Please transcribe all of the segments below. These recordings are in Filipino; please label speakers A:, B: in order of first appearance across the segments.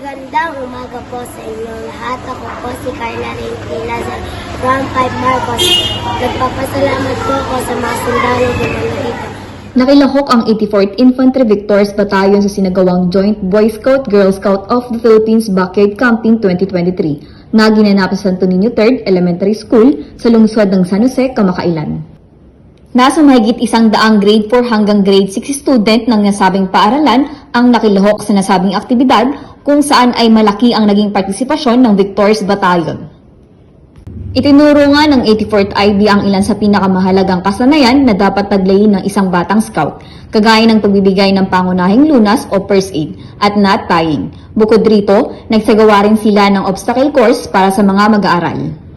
A: Magandang umaga po sa inyong lahat. Ako po si Carla Reytila from 5 Marcos. Nagpapasalamat po ako sa mga sundalo gumano dito.
B: Nakilahok ang 84th Infantry Victors Battalion sa sinagawang Joint Boy Scout Girl Scout of the Philippines Backyard Camping 2023 na ginanap sa Santo Niño 3rd Elementary School sa lungsod ng San Jose, Kamakailan. Nasa mahigit isang daang grade 4 hanggang grade 6 student ng nasabing paaralan ang nakilahok sa nasabing aktibidad kung saan ay malaki ang naging partisipasyon ng Victors Battalion. Itinuro nga ng 84th IB ang ilan sa pinakamahalagang kasanayan na dapat taglayin ng isang batang scout, kagaya ng pagbibigay ng pangunahing lunas o first aid at not tying. Bukod rito, nagsagawa rin sila ng obstacle course para sa mga mag-aaral.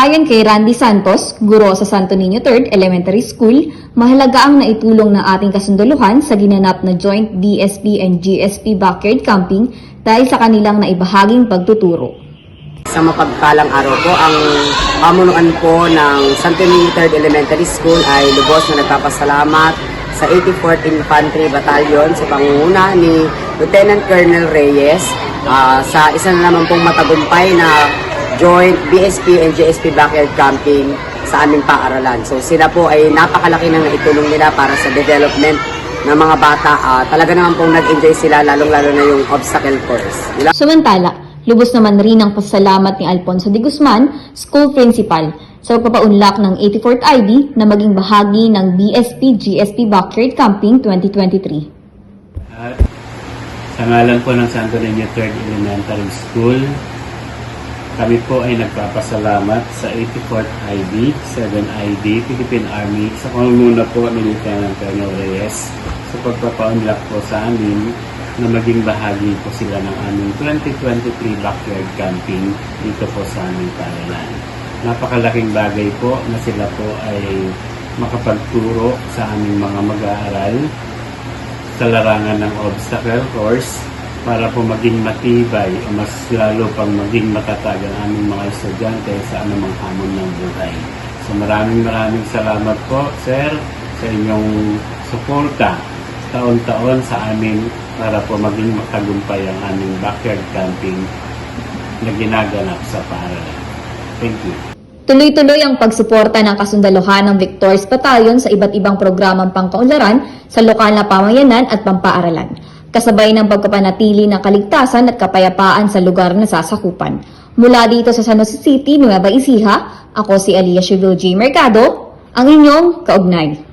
B: Ayon kay Randy Santos, guro sa Santo Niño 3rd Elementary School, mahalaga ang naitulong ng ating kasunduluhan sa ginanap na joint DSP and GSP backyard camping dahil sa kanilang naibahaging pagtuturo.
C: Sa mapagpalang araw po, ang pamunuan po ng Santo Niño 3rd Elementary School ay lubos na nagpapasalamat sa 84th Infantry Battalion sa pangunguna ni Lieutenant Colonel Reyes ah, sa isa na naman pong matagumpay na joint BSP and GSP backyard camping sa aming paaralan. So sila po ay napakalaki ng naitulong nila para sa development ng mga bata. Ah, talaga naman pong nag-enjoy sila lalong-lalo na yung obstacle course. Nila-
B: Samantala, lubos naman rin ang pasalamat ni Alfonso de Guzman, school principal, sa pagpapaunlak ng 84th IB na maging bahagi ng BSP-GSP Backyard Camping 2023.
D: At sa ngalan po ng Santo Niño 3rd Elementary School, kami po ay nagpapasalamat sa 84th IB, 7IB, Philippine Army, sa pangunguna po ni Lieutenant Colonel Reyes sa pagpapaunlak po sa amin na maging bahagi po sila ng aming 2023 backyard camping dito po sa aming paaralan. Napakalaking bagay po na sila po ay makapagturo sa aming mga mag-aaral sa larangan ng obstacle course para po maging matibay o mas lalo pang maging matatag ang aming mga estudyante sa anumang hamon ng buhay. So maraming maraming salamat po, sir, sa inyong suporta taon-taon sa amin para po maging matagumpay ang aming backyard camping na ginaganap sa paaralan. Thank you.
B: Tuloy-tuloy ang pagsuporta ng kasundaluhan ng Victors Battalion sa iba't ibang programang pangkaunlaran sa lokal na pamayanan at pampaaralan, kasabay ng pagpapanatili ng kaligtasan at kapayapaan sa lugar na sasakupan. Mula dito sa San Jose City, Nueva Ecija, ako si Aliyah Shivil J. Mercado, ang inyong kaugnay.